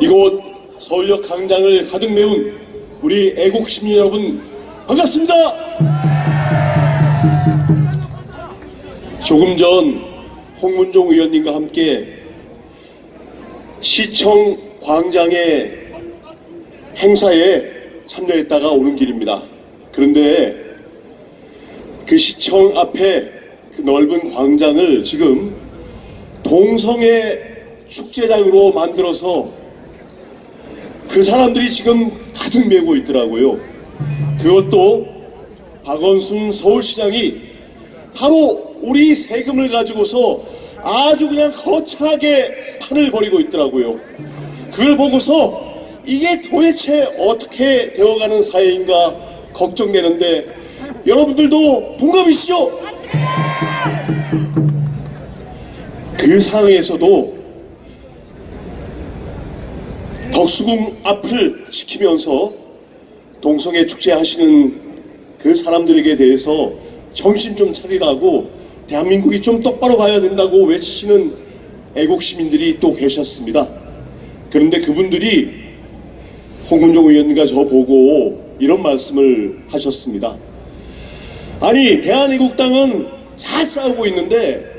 이곳 서울역 광장을 가득 메운 우리 애국 시민 여러분 반갑습니다. 조금 전 홍문종 의원님과 함께 시청 광장의 행사에 참여했다가 오는 길입니다. 그런데 그 시청 앞에 그 넓은 광장을 지금 동성애 축제장으로 만들어서 그 사람들이 지금 가득 메고 있더라고요. 그것도 박원순 서울시장이 바로 우리 세금을 가지고서 아주 그냥 거창하게 판을 벌이고 있더라고요. 그걸 보고서 이게 도대체 어떻게 되어가는 사회인가 걱정되는데 여러분들도 동감이시죠? 그 상황에서도 덕수궁 앞을 지키면서 동성애 축제 하시는 그 사람들에게 대해서 정신 좀 차리라고 대한민국이 좀 똑바로 가야 된다고 외치시는 애국 시민들이 또 계셨습니다. 그런데 그분들이 홍문종 의원과 저 보고 이런 말씀을 하셨습니다. 아니 대한애국당은 잘 싸우고 있는데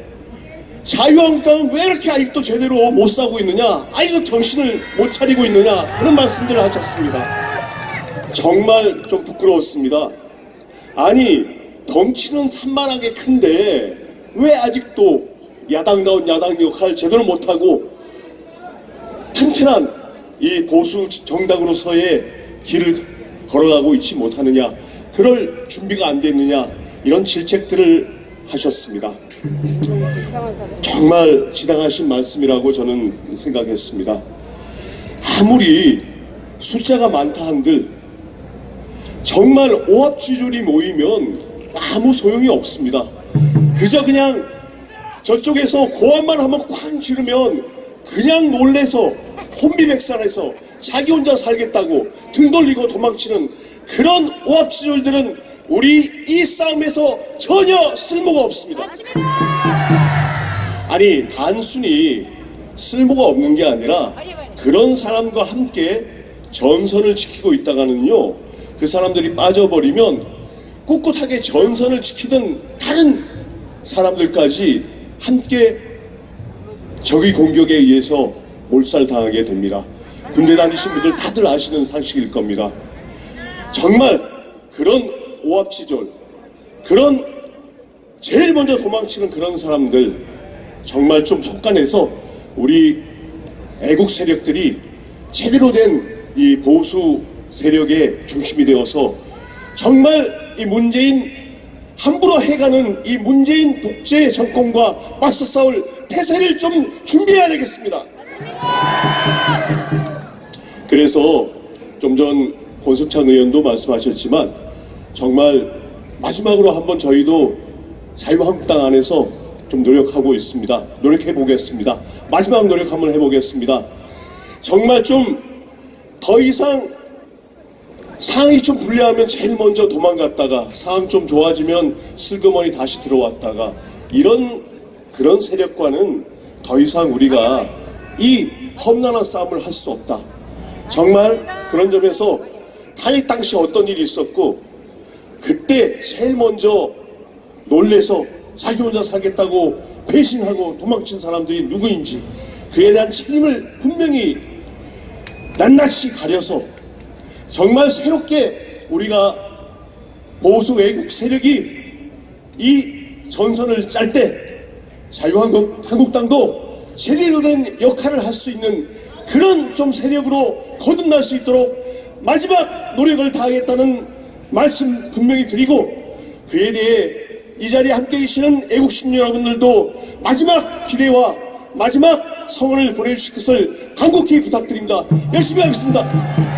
자유한국당은 왜 이렇게 아직도 제대로 못 싸우고 있느냐 아직도 정신을 못 차리고 있느냐 그런 말씀들을 하셨습니다. 정말 좀 부끄러웠습니다. 아니 덩치는 산만하게 큰데 왜 아직도 야당다운 야당 역할 제대로 못하고 튼튼한 이 보수 정당으로서의 길을 걸어가고 있지 못하느냐 그럴 준비가 안 됐느냐 이런 질책들을 하셨습니다. 정말 지당하신 말씀이라고 저는 생각했습니다. 아무리 숫자가 많다 한들 정말 오합지졸이 모이면 아무 소용이 없습니다. 그저 그냥 저쪽에서 고함만 한번 쾅 지르면 그냥 놀래서 혼비백산해서 자기 혼자 살겠다고 등 돌리고 도망치는 그런 오합지졸들은 우리 이 싸움에서 전혀 쓸모가 없습니다. 아니 단순히 쓸모가 없는 게 아니라 그런 사람과 함께 전선을 지키고 있다가는요 그 사람들이 빠져버리면 꿋꿋하게 전선을 지키던 다른 사람들까지 함께 적의 공격에 의해서 몰살당하게 됩니다. 군대 다니신 분들 다들 아시는 사실일 겁니다. 정말 그런 오합지졸, 그런 제일 먼저 도망치는 그런 사람들 정말 좀 속간해서 우리 애국 세력들이 제대로 된 이 보수 세력의 중심이 되어서 정말 이 문재인 함부로 해가는 이 문재인 독재 정권과 맞서 싸울 태세를 좀 준비해야 되겠습니다. 그래서 좀 전 권석찬 의원도 말씀하셨지만 정말 마지막으로 한번 저희도 자유한국당 안에서 좀 노력하고 있습니다. 노력해 보겠습니다. 마지막 노력 한번 해보겠습니다. 정말 좀 더 이상 상황이 좀 불리하면 제일 먼저 도망갔다가 상황 좀 좋아지면 슬그머니 다시 들어왔다가 이런 그런 세력과는 더 이상 우리가 이 험난한 싸움을 할 수 없다. 정말 그런 점에서 타이 당시 어떤 일이 있었고 그때 제일 먼저 놀래서 자기 혼자 살겠다고 배신하고 도망친 사람들이 누구인지 그에 대한 책임을 분명히 낱낱이 가려서 정말 새롭게 우리가 보수 외국 세력이 이 전선을 짤 때 자유한국 한국당도 제대로 된 역할을 할 수 있는 그런 좀 세력으로 거듭날 수 있도록 마지막 노력을 다하겠다는 말씀 분명히 드리고 그에 대해 이 자리에 함께 계시는 애국 시민 여러분들도 마지막 기대와 마지막 성원을 보내주실 것을 간곡히 부탁드립니다. 열심히 하겠습니다.